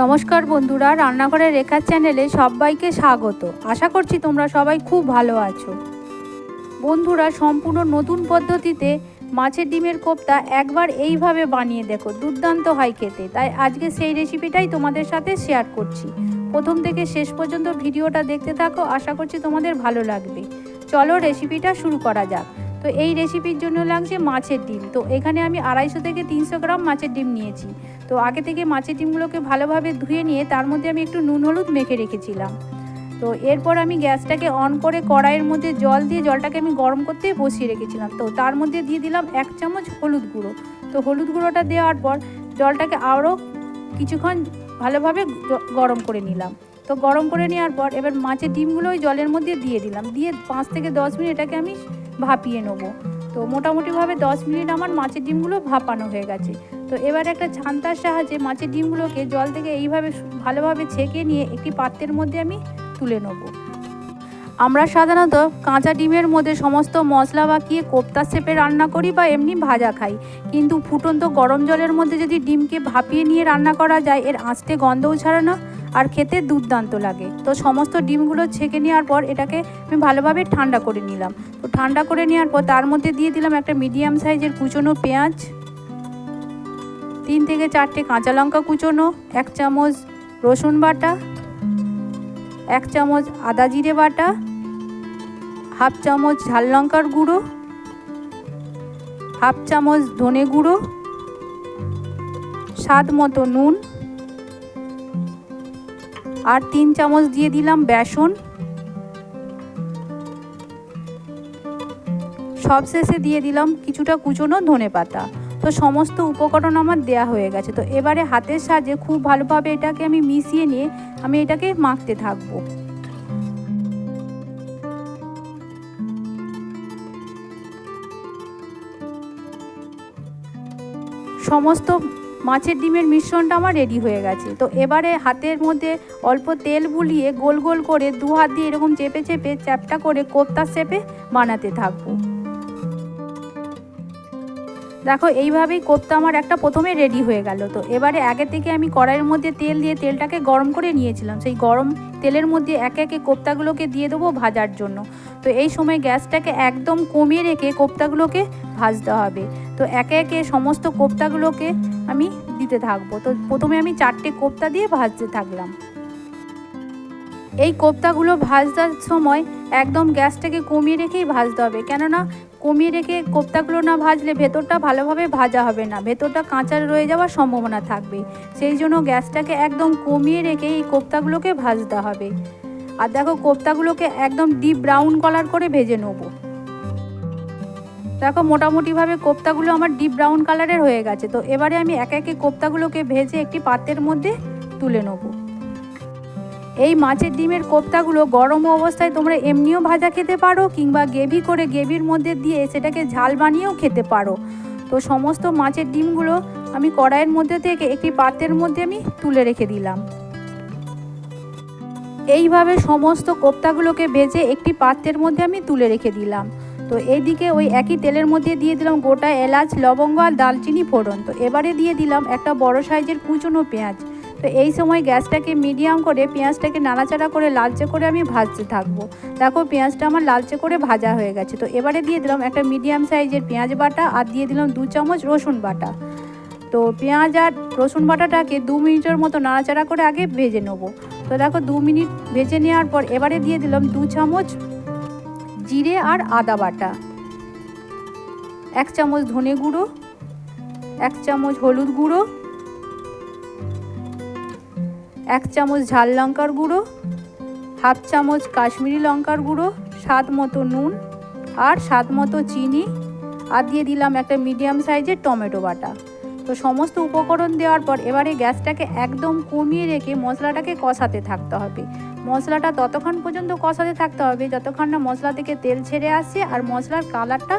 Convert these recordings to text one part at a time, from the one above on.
নমস্কার বন্ধুরা, রান্নাঘরের রেখার চ্যানেলে সবাইকে স্বাগত। আশা করছি তোমরা সবাই খুব ভালো আছো। বন্ধুরা, সম্পূর্ণ নতুন পদ্ধতিতে মাছের ডিমের কোপ্তা একবার এইভাবে বানিয়ে দেখো, দুর্দান্ত হয় খেতে। তাই আজকে সেই রেসিপিটাই তোমাদের সাথে শেয়ার করছি। প্রথম থেকে শেষ পর্যন্ত ভিডিওটা দেখতে থাকো, আশা করছি তোমাদের ভালো লাগবে। চলো রেসিপিটা শুরু করা যাক। তো এই রেসিপির জন্য লাগছে মাছের ডিম। তো এখানে আমি আড়াইশো থেকে তিনশো গ্রাম মাছের ডিম নিয়েছি। তো আগে থেকে মাছের ডিমগুলোকে ভালোভাবে ধুয়ে নিয়ে তার মধ্যে আমি একটু নুন, হলুদ মেখে রেখেছিলাম। তো এরপর আমি গ্যাসটাকে অন করে কড়াইয়ের মধ্যে জল দিয়ে জলটাকে আমি গরম করতে বসিয়ে রেখেছিলাম। তো তার মধ্যে দিয়ে দিলাম এক চামচ হলুদ গুঁড়ো। তো হলুদ গুঁড়োটা দেওয়ার পর জলটাকে আরও কিছুক্ষণ ভালোভাবে গরম করে নিলাম। তো গরম করে নেওয়ার পর এবার মাছের ডিমগুলো ওই জলের মধ্যে দিয়ে দিলাম। দিয়ে পাঁচ থেকে দশ মিনিট এটাকে আমি ভাপিয়ে নেব। তো মোটামুটিভাবে দশ মিনিট আমার মাছের ডিমগুলো ভাপানো হয়ে গেছে। তো এবার একটা ছান্তার সাহায্যে মাছের ডিমগুলোকে জল থেকে এইভাবে ভালোভাবে ছেঁকে নিয়ে একটি পাত্রের মধ্যে আমি তুলে নেব। আমরা সাধারণত কাঁচা ডিমের মধ্যে সমস্ত মশলা বাকিয়ে কোপ্তা শেপে রান্না করি বা এমনি ভাজা খাই। কিন্তু ফুটন্ত গরম জলের মধ্যে যদি ডিমকে ভাপিয়ে নিয়ে রান্না করা যায়, এর আঁচটে গন্ধও ছাড়ে না। আর খেতে দুর্দান্ত লাগে। তো সমস্ত ডিমগুলো ছেঁকে নেওয়ার পর এটাকে আমি ভালোভাবে ঠান্ডা করে নিলাম। তো ঠান্ডা করে নেওয়ার পর তার মধ্যে দিয়ে দিলাম একটা মিডিয়াম সাইজের কুচনো পেঁয়াজ, তিন থেকে চারটে কাঁচা লঙ্কা কুচোনো, এক চামচ রসুন বাটা, এক চামচ আদা জিরে বাটা, হাফ চামচ ঝাল লঙ্কার গুঁড়ো, হাফ চামচ ধনে গুঁড়ো, স্বাদ মতো নুন আর তিন চামচ দিয়ে দিলাম বেসন। সবশেষে দিয়ে দিলাম কিছুটা কুচনো ধনে পাতা। তো সমস্ত উপকরণ আমার দেয়া হয়ে গেছে। তো এবারে হাতের সাহায্যে খুব ভালোভাবে এটাকে আমি মিশিয়ে নিয়ে আমি এটাকে মাখতে থাকব। সমস্ত মাছের ডিমের মিশ্রণটা আমার রেডি হয়ে গেছে। তো এবারে হাতের মধ্যে অল্প তেল বুলিয়ে গোল গোল করে দু হাত দিয়ে এরকম চেপে চেপে চ্যাপটা করে কোপ্তা চেপে বানাতে থাকব। দেখো, এইভাবেই কোপ্তা আমার একটা প্রথমে রেডি হয়ে গেল। তো এবারে আগে থেকে আমি কড়াইয়ের মধ্যে তেল দিয়ে তেলটাকে গরম করে নিয়েছিলাম। সেই গরম তেলের মধ্যে একে একে কোপ্তাগুলোকে দিয়ে দেবো ভাজার জন্য। তো এই সময় গ্যাসটাকে একদম কমিয়ে রেখে কোপ্তাগুলোকে ভাজতে হবে। তো একে একে সমস্ত কোপ্তাগুলোকে আমি দিতে থাকব। তো প্রথমে আমি চারটে কোপ্তা দিয়ে ভাজতে থাকলাম। এই কোপ্তাগুলো ভাজবার সময় একদম গ্যাসটাকে কমিয়ে রেখেই ভাজতে হবে। কেননা কমিয়ে রেখে কোপ্তাগুলো না ভাজলে ভেতরটা ভালোভাবে ভাজা হবে না। ভেতরটা কাঁচা রয়ে যাওয়ার সম্ভাবনা থাকবে। সেই জন্য গ্যাসটাকে একদম কমিয়ে রেখে এই কোপ্তাগুলোকে ভাজতে হবে। আর দেখো কোপ্তাগুলোকে একদম ডিপ ব্রাউন কালার করে ভেজে নেব। দেখো মোটামুটিভাবে কোপ্তাগুলো আমার ডিপ ব্রাউন কালারের হয়ে গেছে। তো এবারে আমি একে একে কোপ্তাগুলোকে ভেজে একটি পাত্রের মধ্যে তুলে নেব। এই মাছের ডিমের কোপ্তাগুলো গরম অবস্থায় তোমরা এমনিও ভাজা খেতে পারো কিংবা গ্রেভি করে গ্রেভির মধ্যে দিয়ে সেটাকে ঝাল বানিয়েও খেতে পারো। তো সমস্ত মাছের ডিমগুলো আমি কড়াইয়ের মধ্যে থেকে একটি পাত্রের মধ্যে আমি তুলে রেখে দিলাম। এইভাবে সমস্ত কোপ্তাগুলোকে ভেজে একটি পাত্রের মধ্যে আমি তুলে রেখে দিলাম। তো এইদিকে ওই একই তেলের মধ্যে দিয়ে দিলাম গোটা এলাচ, লবঙ্গ আর দালচিনি ফোড়ন। তো এবারে দিয়ে দিলাম একটা বড় সাইজের কুচনো পেঁয়াজ। তো এই সময় গ্যাসটাকে মিডিয়াম করে পেঁয়াজটাকে নাড়াচাড়া করে লালচে করে আমি ভাজতে থাকব। দেখো পেঁয়াজটা আমার লালচে করে ভাজা হয়ে গেছে। তো এবারে দিয়ে দিলাম একটা মিডিয়াম সাইজের পেঁয়াজ বাটা আর দিয়ে দিলাম দু চামচ রসুন বাটা। তো পেঁয়াজ আর রসুন বাটাটাকে দু মিনিটের মতো নাড়াচাড়া করে আগে ভেজে নেব। তো দেখো দু মিনিট ভেজে নেওয়ার পর এবারে দিয়ে দিলাম দু চামচ জিরে আর আদা বাটা। এক চামচ ধনে গুঁড়ো, এক চামচ হলুদ গুঁড়ো এক চামচ ঝাল লঙ্কার গুঁড়ো, হাফ চামচ কাশ্মীরি লঙ্কার গুঁড়ো, স্বাদ মতো নুন আর স্বাদ মতো চিনি আর দিয়ে দিলাম একটা মিডিয়াম সাইজের টমেটো বাটা। তো সমস্ত উপকরণ দেওয়ার পর এবারে গ্যাসটাকে একদম কমিয়ে রেখে মশলাটাকে কষাতে থাকতে হবে। মশলাটা ততক্ষণ পর্যন্ত কষাতে থাকতে হবে যতক্ষণ না মশলা থেকে তেল ছেড়ে আসছে আর মশলার কালারটা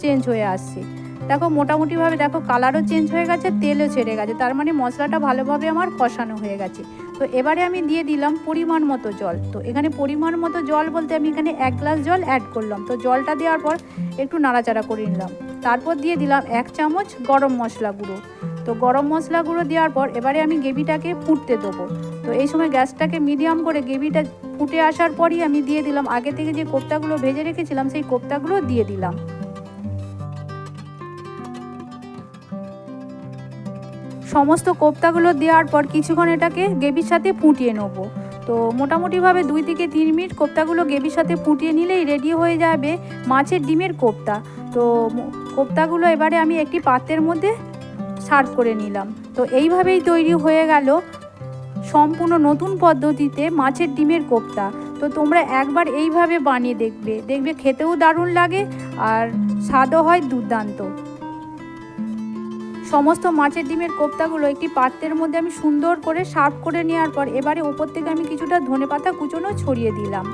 চেঞ্জ হয়ে আসছে। দেখো, মোটামুটিভাবে দেখো কালারও চেঞ্জ হয়ে গেছে, তেলও ছেড়ে গেছে। তার মানে মশলাটা ভালোভাবে আমার কষানো হয়ে গেছে। তো এবারে আমি দিয়ে দিলাম পরিমাণ মতো জল। তো এখানে পরিমাণ মতো জল বলতে আমি এখানে এক গ্লাস জল অ্যাড করলাম। তো জলটা দেওয়ার পর একটু নাড়াচাড়া করে নিলাম। তারপর দিয়ে দিলাম এক চামচ গরম মশলা গুঁড়ো। তো গরম মশলা গুঁড়ো দেওয়ার পর এবারে আমি গ্রেভিটাকে ফুটতে দেবো। তো এই সময় গ্যাসটাকে মিডিয়াম করে গ্রেভিটা ফুটে আসার পরই আমি দিয়ে দিলাম। আগে থেকে যে কোপ্তাগুলো ভেজে রেখেছিলাম, সেই কোপ্তাগুলো দিয়ে দিলাম। সমস্ত কোপ্তাগুলো দেওয়ার পর কিছুক্ষণ এটাকে গ্রেভির সাথে ফুটিয়ে নেব। তো মোটামুটিভাবে দুই থেকে তিন মিনিট কোপ্তাগুলো গ্রেভির সাথে ফুটিয়ে নিলেই রেডি হয়ে যাবে মাছের ডিমের কোপ্তা। তো কোপ্তাগুলো এবারে আমি একটি পাত্রের মধ্যে সার্ভ করে নিলাম। তো এইভাবেই তৈরি হয়ে গেল সম্পূর্ণ নতুন পদ্ধতিতে মাছের ডিমের কোপ্তা। তো তোমরা একবার এইভাবে বানিয়ে দেখবে। দেখবে খেতেও দারুণ লাগে আর স্বাদও হয় দুর্দান্ত। সমস্ত মাছের ডিমের কোপ্তাগুলো একটি পাত্রের মধ্যে আমি সুন্দর করে সার্ভ করে নেওয়ার পর এবারে ওপর থেকে আমি কিছুটা ধনেপাতা কুচোনো ছড়িয়ে দিলাম।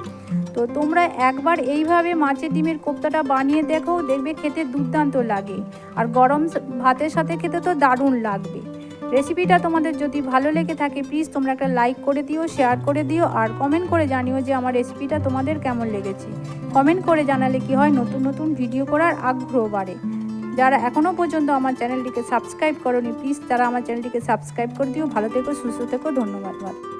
তো তোমরা একবার এইভাবে মাছের ডিমের কোপ্তাটা বানিয়ে দেখো, দেখবে খেতে দুর্দান্ত লাগে। আর গরম ভাতের সাথে খেতে তো দারুণ লাগবে। রেসিপিটা তোমাদের যদি ভালো লেগে থাকে প্লিজ তোমরা একটা লাইক করে দিও শেয়ার করে দিও, আর কমেন্ট করে জানিও যে আমার রেসিপিটা তোমাদের কেমন লেগেছে। কমেন্ট করে জানালে কি হয়, নতুন নতুন ভিডিও করার আগ্রহ বাড়ে। যারা এখনও পর্যন্ত আমার চ্যানেলটিকে সাবস্ক্রাইব করনি প্লিজ তারা আমার চ্যানেলটিকে সাবস্ক্রাইব করে দিও। ভালো থেকো, সুস্থ থেকো, ধন্যবাদ।